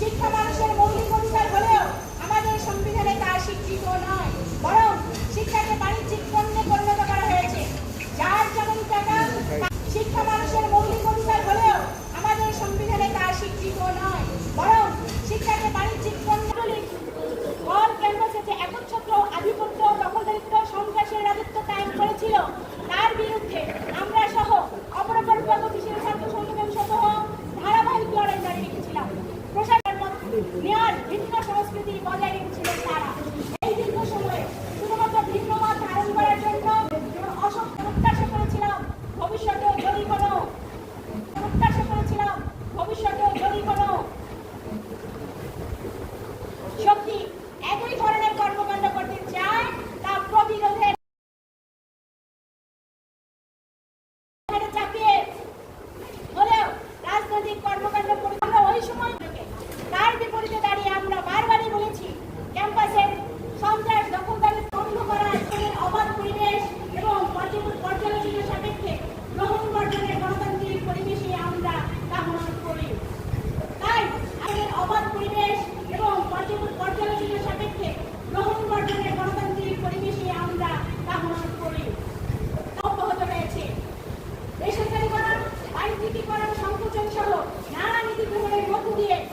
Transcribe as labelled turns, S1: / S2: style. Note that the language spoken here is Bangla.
S1: শিক্ষা মানুষের মৌলিক অধিকার হলেও আমাদের সংবিধানে তা স্বীকৃত নয়। বরং 对